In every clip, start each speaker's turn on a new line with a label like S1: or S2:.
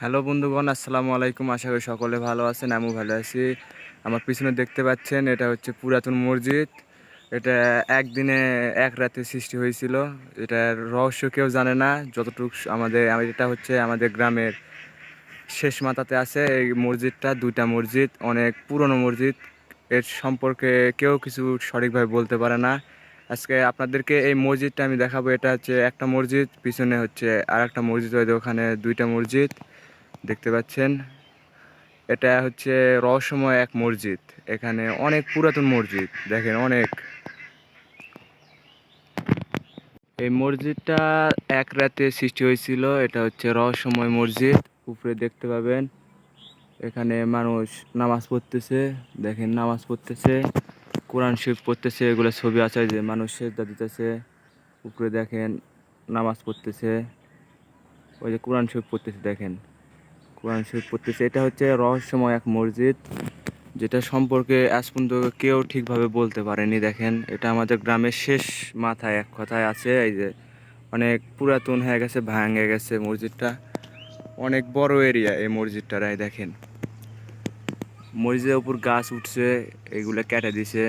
S1: Hello বন্ধুগণ, আসসালামু আলাইকুম। আশা করি সকলে ভালো আছেন, আমিও ভালো আছি। আমার পিছনে দেখতে পাচ্ছেন, এটা হচ্ছে পুরাতন মসজিদ। এটা একদিনে এক রাতে সৃষ্টি হয়েছিল। এটার রহস্য কেউ জানে না, যতটুকু আমাদের এটা হচ্ছে আমাদের গ্রামের শেষ মাথাতে আছে। এই মসজিদটা দুইটা মসজিদ, অনেক পুরনো মসজিদ। এর সম্পর্কে কেউ কিছু সঠিকভাবে বলতে পারে না। আজকে আপনাদেরকে এই মসজিদটা আমি দেখাবো। এটা হচ্ছে একটা মসজিদ, পিছনে হচ্ছে আর একটা মসজিদ হয়তো ওখানে দুইটা মসজিদ। দেখতে পাচ্ছেন। এটা হচ্ছে রহস্যময় এক মসজিদ। এখানে অনেক পুরাতন মসজিদ। দেখেন অনেক। এই মসজিদটা এক রাতে সৃষ্টি হয়েছিল। এটা হচ্ছে রহস্যময় মসজিদ। উপরে দেখতে পাবেন, এখানে মানুষ নামাজ পড়তেছে। দেখেন নামাজ পড়তেছে, কোরআন শরীফ পড়তেছে। এগুলো ছবি আছে যে মানুষ সেজদা দিতেছে। উপরে দেখেন নামাজ পড়তেছে। ওই যে কোরআন শরীফ পড়তেছে, দেখেন। কোরআন শরীফ পড়তেছে। এটা হচ্ছে রহস্যময় এক মসজিদ, যেটা সম্পর্কে আজ পর্যন্ত কেউ ঠিকভাবে বলতে পারেনি। দেখেন, এটা আমাদের গ্রামের শেষ মাথায় এক কথায় আছে। এই যে অনেক পুরাতন হয়ে গেছে, ভাঙে গেছে মসজিদটা। অনেক বড় এরিয়া এই মসজিদটার দেখেন। মসজিদের উপর গাছ উঠছে, এগুলো কেটে দিছে।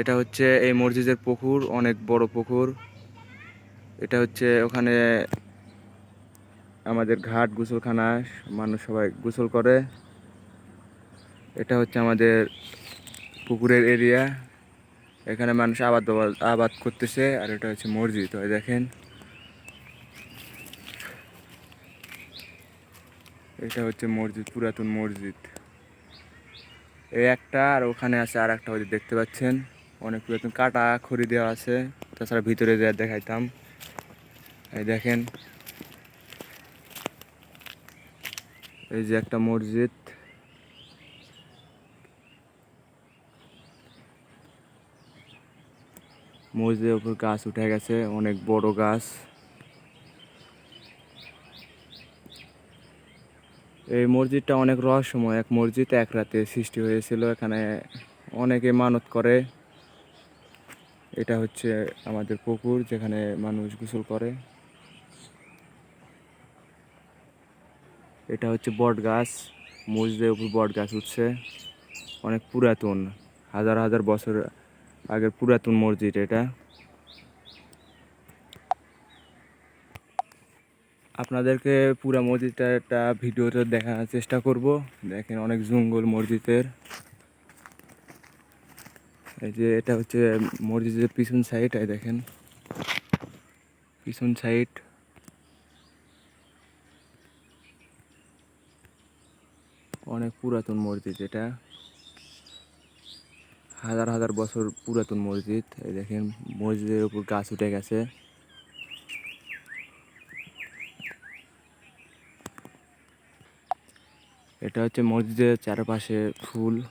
S1: এটা হচ্ছে এই মসজিদের পুকুর, অনেক বড় পুকুর। এটা হচ্ছে ওখানে আমাদের ঘাট গোসলখানা, মানুষ সবাই গোসল করে। এটা হচ্ছে আমাদের পুকুরের এরিয়া এখানে মানুষ আবাদ আবাদ- করতেছে, আর এটা হচ্ছে মসজিদ, ওই দেখেন। এটা হচ্ছে মসজিদ, পুরাতন মসজিদ। এই একটা, আর ওখানে আছে আর একটা ওই দেখতে পাচ্ছেন। অনেক পুরাতন কাটা খড়ি দেওয়া আছে, তাছাড়া ভিতরে দেওয়া দেখাইতাম। এই দেখেন এই যে একটা মসজিদ। মসজিদের উপর গাছ উঠে গেছে, অনেক বড় গাছ। এই মসজিদটা অনেক রহস্যময়, এক মসজিদ এক রাতে সৃষ্টি হয়েছিল, এখানে অনেকে মানত করে। এটা হচ্ছে আমাদের পুকুর যেখানে মানুষ গোসল করে। এটা হচ্ছে বট গাছ মসজিদের উপর বট গাছ উঠছে। অনেক পুরাতন, হাজার হাজার বছর আগের পুরাতন মসজিদ এটা। আপনাদেরকে পুরা মসজিদটা একটা ভিডিওতে দেখানোর চেষ্টা করব। দেখেন অনেক জঙ্গল মসজিদের। এই যে এটা হচ্ছে মসজিদের পিছন সাইড এই দেখেন। পিছন সাইড অনেক পুরাতন মসজিদ এটা। হাজার হাজার বছর পুরাতন মসজিদ। এই দেখেন, মসজিদের উপর গাছ উঠে গেছে। এটা হচ্ছে মসজিদের চারপাশে ফুল।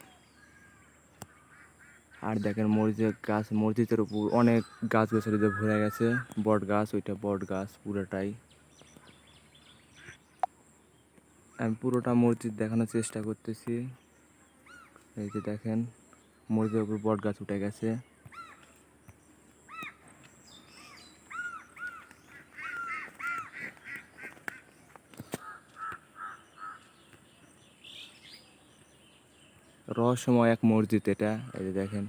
S1: আর দেখেন, মসজিদের গাছ, মসজিদের উপর অনেক গাছ গাছালিতে ভরে গেছে। বট গাছ ওইটা বট গাছ পুরোটাই। আমি পুরোটা মসজিদ দেখানোর চেষ্টা করতেছি। এই যে দেখেন, মসজিদের উপর বট গাছ উঠে গেছে। রহস্যময় এক মসজিদ এটা, এই যে দেখেন।